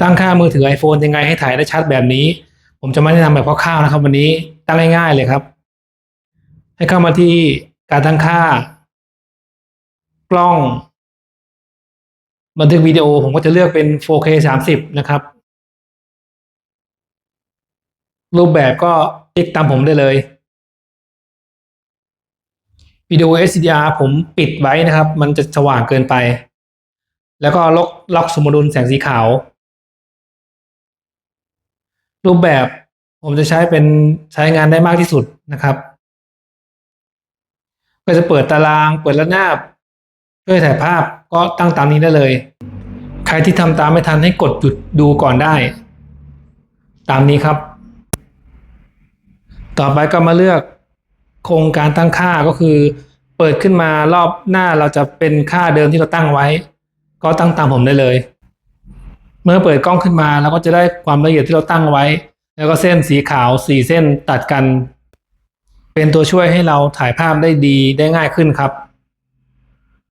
ตั้งค่ามือถือ iPhone ยังไงให้ถ่ายได้ชัดแบบนี้ ผมจะมาแนะนำแบบคร่าวๆนะครับ วันนี้ตั้งง่ายๆเลยครับ ให้เข้ามาที่การตั้งค่า กล้อง บันทึกวิดีโอผมก็จะเลือกเป็น 4K 30 นะครับ รูปแบบก็ติ๊กตามผมได้เลยวิดีโอ HDR ผมปิดไว้นะครับ มันจะสว่างเกินไป แล้วก็ล็อกล็อกสมดุลแสงสีขาว รูปแบบผมจะใช้เป็นใช้งานได้มากที่สุดนะครับ ก็จะเปิดตารางเปิดระนาบเพื่อถ่ายภาพก็ตั้งตามนี้ได้เลย ใครที่ทำตามไม่ทันให้กดหยุดดูก่อนได้ ตามนี้ครับ ต่อไปก็มาเลือกโครงการตั้งค่าก็คือ เปิดขึ้นมารอบหน้าเราจะเป็นค่าเดิมที่เราตั้งไว้ ก็ตั้งตามผมได้เลย เมื่อเปิดกล้องขึ้นมาเราก็จะได้ความละเอียดที่เราตั้งไว้ แล้วก็เส้นสีขาวสี่เส้นตัดกัน เป็นตัวช่วยให้เราถ่ายภาพได้ดีได้ง่ายขึ้นครับ